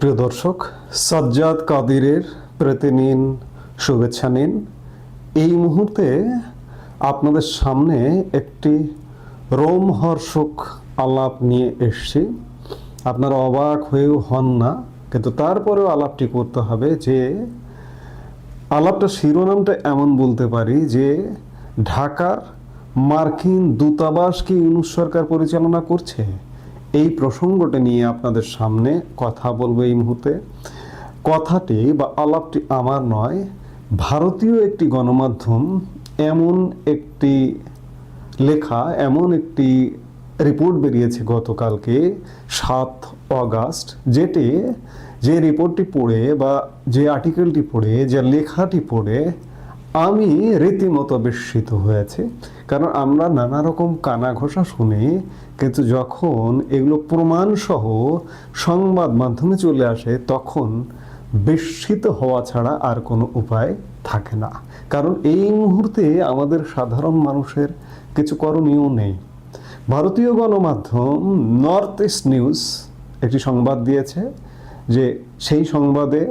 প্রিয় দর্শক, সাজ্জাদ কাদিরের প্রতি নিন শুভেচ্ছা নিন। এই মুহূর্তে আপনাদের সামনে একটি রোমহর্ষক আলাপ নিয়ে এসছি। আপনারা অবাক হয়েও হন না, কিন্তু তারপরেও আলাপটি করতে হবে যে আলাপটা শিরোনামটা এমন বলতে পারি যে ঢাকার মার্কিন দূতাবাস কি ইউনুস সরকার পরিচালনা করছে? এই প্রসঙ্গটি নিয়ে আপনাদের সামনে কথা বলব এই মুহূর্তে। কথাটি বা আলাপটি আমার নয়, ভারতীয় একটি গণমাধ্যম, এমন একটি লেখা, এমন একটি রিপোর্ট বেরিয়েছে গতকালকে, সাত অগাস্ট, যেটি যে রিপোর্টটি পড়ে বা যে আর্টিকেলটি পড়ে, যে লেখাটি পড়ে, আমি রীতিমতো বিস্মিত হয়েছে। কারণ আমরা নানা রকম কানা ঘোষা শুনি, কিন্তু যখন এগুলো প্রমাণসহ সংবাদ মাধ্যমে চলে আসে, তখন বিস্মিত হওয়া ছাড়া আর কোনো উপায় থাকে না। কারণ এই মুহূর্তে আমাদের সাধারণ মানুষের কিছু করণীয় নেই। ভারতীয় গণমাধ্যম নর্থ ইস্ট নিউজ একটি সংবাদ দিয়েছে। যে সেই সংবাদে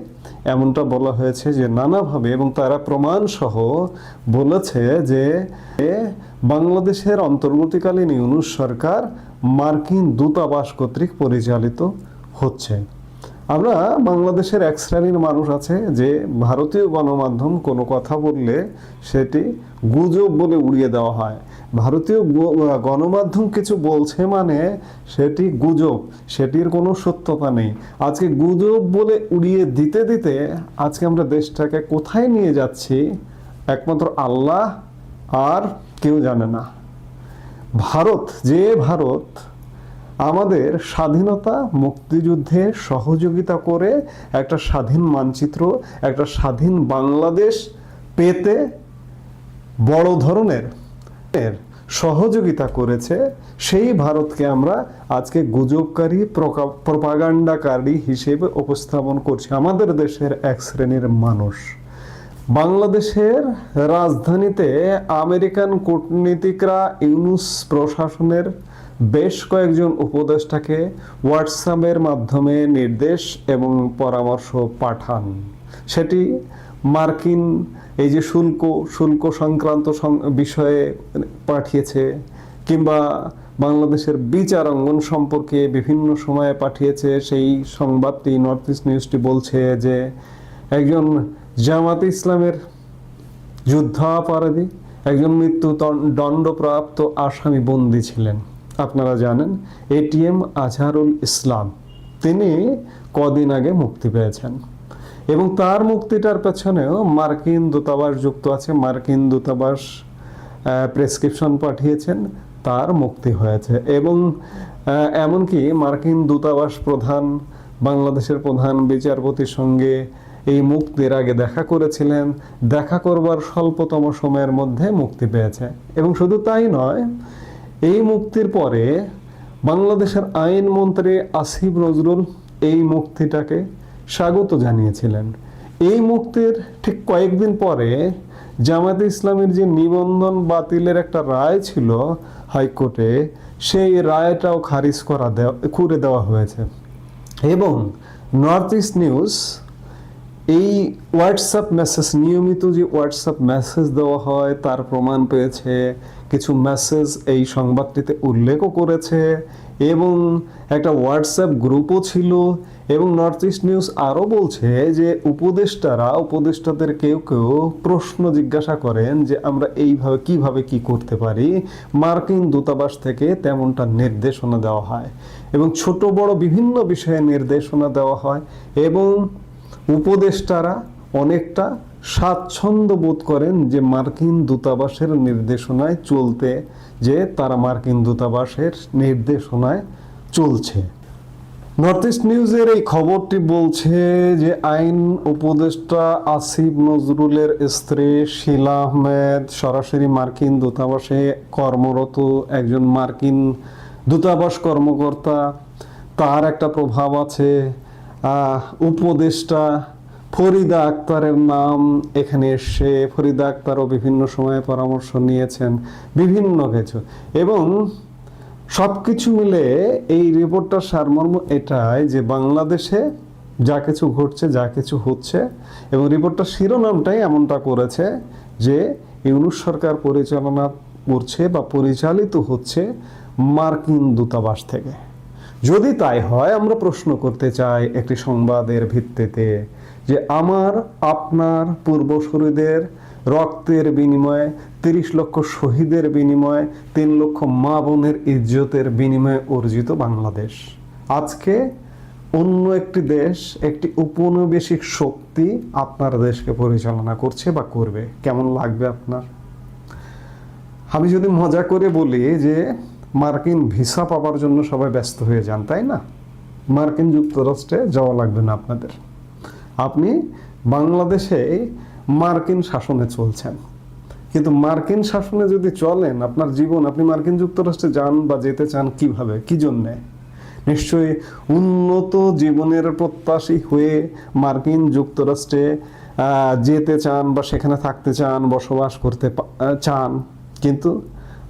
এমনটা বলা হয়েছে যে নানাভাবে এবং তারা প্রমাণসহ বলেছে যে বাংলাদেশের অন্তর্বর্তীকালীন ইউনুস সরকার মার্কিন দূতাবাস কর্তৃক পরিচালিত হচ্ছে। আমরা বাংলাদেশের এক শ্রেণির মানুষ আছে যে ভারতীয় গণমাধ্যম কোনো কথা বললে সেটি গুজব বলে উড়িয়ে দেওয়া হয়। ভারতীয় গণমাধ্যম কিছু বলছে মানে সেটি গুজব, সেটির কোনো সত্যতা নেই। আজকে গুজব বলে উড়িয়ে দিতে দিতে আজকে আমরা দেশটাকে কোথায় নিয়ে যাচ্ছি? একমাত্র আল্লাহ আর কেউ জানে না। ভারত, যে ভারত আমাদের স্বাধীনতা মুক্তিযুদ্ধে সহযোগিতা করে একটা স্বাধীন মানচিত্র, একটা স্বাধীন বাংলাদেশ পেতে বড় ধরনের সহযোগিতা করেছে। সেই ভারতকে আমরা আজকে গুজবকারী প্রপাগান্ডাকারী হিসেবে উপস্থাপন করছি আমাদের দেশের এক শ্রেণির মানুষ। বাংলাদেশের রাজধানীতে আমেরিকান কূটনীতিকরা ইউনুস প্রশাসনের বেশ কয়েকজন উপদেষ্টাকে হোয়াটসঅ্যাপের মাধ্যমে নির্দেশ এবং পরামর্শ পাঠান। সেটি মার্কিন এই যে শুল্ক শুল্ক সংক্রান্ত বিষয়ে পাঠিয়েছে কিংবা বাংলাদেশের বিচার অঙ্গন সম্পর্কে বিভিন্ন সময়ে পাঠিয়েছে, সেই সংবাদটি নর্থ ইস্ট নিউজটি বলছে যে একজন জামাত ইসলামের যুদ্ধাপরাধী একজন মৃত্যু দণ্ডপ্রাপ্ত আসামি বন্দী ছিলেন। আপনারা জানেন এটিএম আজহারুল ইসলাম, তিনি কদিন আগে মুক্তি পেয়েছেন। এবং তার মুক্তিটার পেছনেও মার্কিন দূতাবাস যুক্ত আছে, মার্কিন দূতাবাস প্রেসক্রিপশন পাঠিয়েছেন, তার মুক্তি হয়েছে। এবং এমনকি মার্কিন দূতাবাস প্রধান, বাংলাদেশের প্রধান বিচারপতির সঙ্গে এই মুক্তির আগে দেখা করেছিলেন। দেখা করবার স্বল্পতম সময়ের মধ্যে মুক্তি পেয়েছে। এবং শুধু তাই নয় এই মুক্তির পরে বাংলাদেশের আইনমন্ত্রী আসিফ নজরুল এই মুক্তিটাকে স্বাগত জানিয়েছিলেন। এই মুক্তির ঠিক কয়েকদিন পরে জামাতে ইসলামের যে নিবন্ধন বাতিলের একটা রায় ছিল হাইকোর্টে, সেই রায়টাও খারিজ করা দেওয়া করে দেওয়া হয়েছে। এবং নর্থ ইস্ট নিউজ এই হোয়াটসঅ্যাপ মেসেজ, নিয়মিত যে হোয়াটসঅ্যাপ মেসেজ দেওয়া হয়, তার প্রমাণ পেয়েছে কিছু মেসেজ এই সংবাদটিতে উল্লেখও করেছে এবং একটা হোয়াটসঅ্যাপ গ্রুপও ছিল এবং নর্থ ইস্ট নিউজ আরও বলছে যে উপদেষ্টারা, উপদেষ্টাদের কেউ কেউ প্রশ্ন জিজ্ঞাসা করেন যে আমরা এইভাবে কীভাবে কি করতে পারি? মার্কিন দূতাবাস থেকে তেমনটা নির্দেশনা দেওয়া হয় এবং ছোট বড় বিভিন্ন বিষয়ে নির্দেশনা দেওয়া হয় এবং উপদেষ্টারা অনেকটা স্বাচ্ছন্দ্য বোধ করেন যে মার্কিন দূতাবাসের নির্দেশনায় চলতে, যে তারা মার্কিন দূতাবাসের নির্দেশনায় চলছে। নর্থ ইস্ট নিউজের এই খবরটি বলছে যে আইন উপদেষ্টা আসিফ নজরুলের স্ত্রী শিলা আহমেদ সরাসরি মার্কিন দূতাবাসে কর্মরত একজন মার্কিন দূতাবাস কর্মকর্তা। তার একটা প্রভাব আছে। উপদেষ্টা ফরিদা আক্তারের নাম এখানে এসে ফরিদা আক্তারও বিভিন্ন সময়ে পরামর্শ নিয়েছেন, বিভিন্ন কিছু। এবং সব কিছু মিলে এই রিপোর্টটার সারমর্ম এটাই যে বাংলাদেশে যা কিছু ঘটছে, যা কিছু হচ্ছে এবং রিপোর্টটার শিরোনামটাই এমনটা করেছে যে ইউনুস সরকার পরিচালনা করছে বা পরিচালিত হচ্ছে মার্কিন দূতাবাস থেকে। যদি তাই হয়, আমরা প্রশ্ন করতে চাই একটি সংবাদের ভিত্তিতে যে আমার, আপনার পূর্বসূরিদের রক্তের বিনিময়ে, তিরিশ লক্ষ শহীদের বিনিময়ে, তিন লক্ষ মা বোনের ইজ্জতের বিনিময়ে অর্জিত বাংলাদেশ। আজকে অন্য একটি দেশ, একটি উপনিবেশিক শক্তি আপনার দেশকে পরিচালনা করছে বা করবে। কেমন লাগবে আপনার? আমি যদি মজা করে বলি যে মার্কিন ভিসা পাওয়ার জন্য সবাই ব্যস্ত হয়ে যান, তাই না? মার্কিন যুক্তরাষ্ট্রে যাওয়া লাগবে না আপনাদের। আপনি বাংলাদেশে মার্কিন শাসনে চলছেন। কিন্তু মার্কিন শাসনে যদি চলেন, আপনার জীবন, আপনি মার্কিন যুক্তরাষ্ট্রে যান বা যেতে চান কীভাবে, কি জন্যে? নিশ্চয়ই উন্নত জীবনের প্রত্যাশী হয়ে মার্কিন যুক্তরাষ্ট্রে যেতে চান বা সেখানে থাকতে চান, বসবাস করতে চান। কিন্তু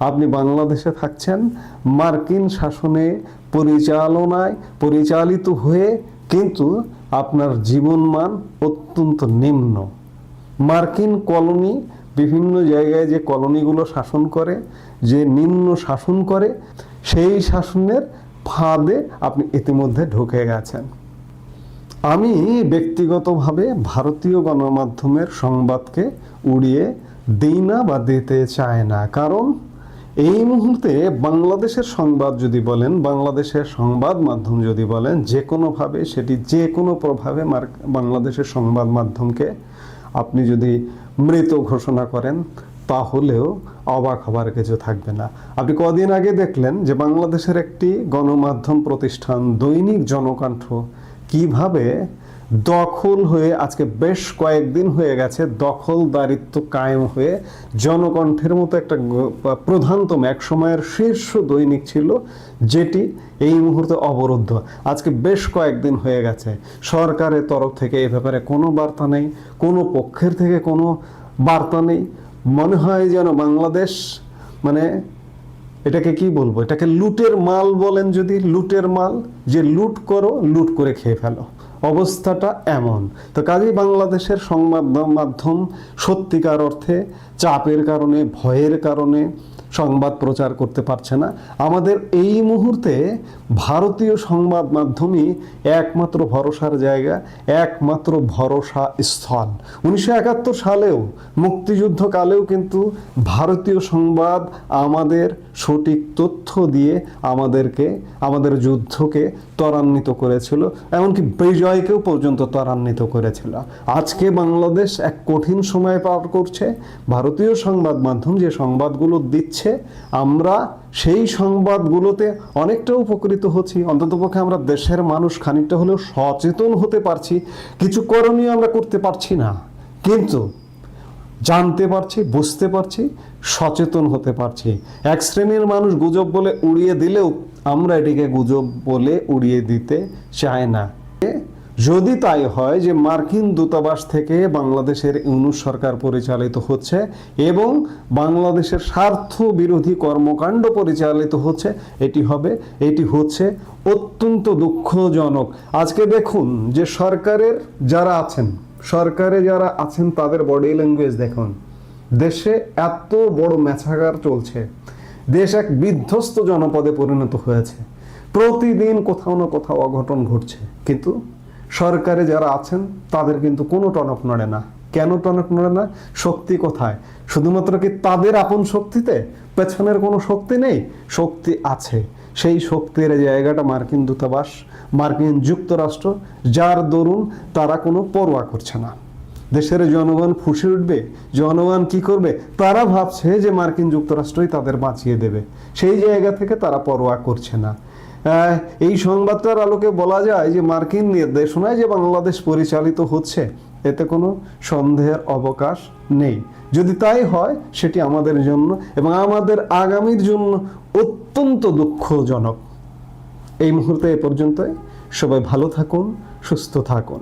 আপনি বাংলাদেশে থাকছেন, মার্কিন শাসনে পরিচালনায় পরিচালিত হয়ে কিন্তু আপনার জীবনমান অত্যন্ত নিম্ন। মার্কিন কলোনি বিভিন্ন জায়গায় যে কলোনিগুলো শাসন করে, যে নিম্ন শাসন করে, সেই শাসনের ফাঁদে আপনি ইতিমধ্যে ঢুকে গেছেন। আমি ব্যক্তিগতভাবে ভারতীয় গণমাধ্যমের সংবাদকে উড়িয়ে দিই না বা দিতে চাই না। কারণ এই মুহূর্তে বাংলাদেশের সংবাদ যদি বলেন, বাংলাদেশের সংবাদ মাধ্যম যদি বলেন, যে কোনোভাবে, সেটি যে কোনো প্রভাবে বাংলাদেশের সংবাদ মাধ্যমকে আপনি যদি মৃত ঘোষণা করেন, তাহলেও অবাক হবার কিছু থাকবে না। আপনি কদিন আগে দেখলেন যে বাংলাদেশের একটি গণমাধ্যম প্রতিষ্ঠান দৈনিক জনকণ্ঠ কীভাবে দখল হয়ে আজকে বেশ কয়েকদিন হয়ে গেছে, দখলদারিত্ব কায়েম হয়ে জনকণ্ঠের মতো একটা প্রধানতম এক সময়ের শীর্ষ দৈনিক ছিল, যেটি এই মুহূর্তে অবরুদ্ধ। আজকে বেশ কয়েকদিন হয়ে গেছে। সরকারের তরফ থেকে এ ব্যাপারে কোনো বার্তা নেই, কোনো পক্ষের থেকে কোনো বার্তা নেই। মনে হয় যেন বাংলাদেশ মানে এটাকে কি বলব? এটাকে লুটের মাল বলেন যদি, লুটের মাল, যে লুট করো, লুট করে খেয়ে ফেলো। অবস্থাটা এমন। তো কাজেই বাংলাদেশের সংবাদ মাধ্যম সত্যিকার অর্থে চাপের কারণে, ভয়ের কারণে সংবাদ প্রচার করতে পারছে না। আমাদের এই মুহূর্তে ভারতীয় সংবাদ মাধ্যমই একমাত্র ভরসার জায়গা, একমাত্র ভরসা স্থল উনিশশো একাত্তর সালেও মুক্তিযুদ্ধকালেও কিন্তু ভারতীয় সংবাদ আমাদের সঠিক তথ্য দিয়ে আমাদেরকে, আমাদের যুদ্ধকে ত্বরান্বিত করেছিল, এমনকি বিজয়কেও পর্যন্ত ত্বরান্বিত করেছিল। আজকে বাংলাদেশ এক কঠিন সময় পার করছে। ভারতীয় সংবাদ মাধ্যম যে সংবাদগুলো দিচ্ছে, আমরা সেই সংবাদগুলোতে অনেকটা উপকৃত হচ্ছি। অন্ততপক্ষে আমরা দেশের মানুষ খানিকটা হলেও সচেতন হতে পারছি। কিছু করণীয় আমরা করতে পারছি না। কিন্তু জানতে পারছি, বুঝতে পারছি, সচেতন হতে পারছি। এক শ্রেণির মানুষ গুজব বলে উড়িয়ে দিলেও আমরা এটিকে গুজব বলে উড়িয়ে দিতে চাই না। যদি তাই হয় যে মার্কিন দূতাবাস থেকে বাংলাদেশের ইউনুস সরকার পরিচালিত হচ্ছে এবং বাংলাদেশের স্বার্থ বিরোধী কর্মকাণ্ড পরিচালিত হচ্ছে, এটি হবে, এটি হচ্ছে অত্যন্ত দুঃখজনক। আজকে দেখুন যে সরকারের যারা আছেন সরকারে যারা আছেন, তাদের বডি ল্যাঙ্গুয়েজ দেখুন। দেশে এত বড় ম্যাচাগার চলছে। দেশ এক বিধ্বস্ত জনপদে পরিণত হয়েছে। প্রতিদিন কোথাও না কোথাও অঘটন ঘটছে। কিন্তু সরকারে যারা আছেন, তাদের কিন্তু কোনো টনক নড়ে না। কেন টনক নড়ে না? শক্তি কোথায়? শুধুমাত্র কি তাদের আপন শক্তিতে? পেছনের কোনো শক্তি নেই? শক্তি আছে। সেই শক্তির জায়গাটা মার্কিন দূতাবাস, মার্কিন যুক্তরাষ্ট্র, যার দরুন তারা কোনো পরোয়া করছে না। দেশের জনগণ ফুসে উঠবে, জনগণ কি করবে? তারা ভাবছে যে মার্কিন যুক্তরাষ্ট্রই তাদের বাঁচিয়ে দেবে। সেই জায়গা থেকে তারা পরোয়া করছে না। এই সংবাদটার আলোকে বলা যায় যে মার্কিন নির্দেশনায় যে বাংলাদেশ পরিচালিত হচ্ছে এতে কোনো সন্দেহের অবকাশ নেই। যদি তাই হয়, সেটি আমাদের জন্য এবং আমাদের আগামীর জন্য অত্যন্ত দুঃখজনক। এই মুহূর্তে এ পর্যন্তই। সবাই ভালো থাকুন, সুস্থ থাকুন।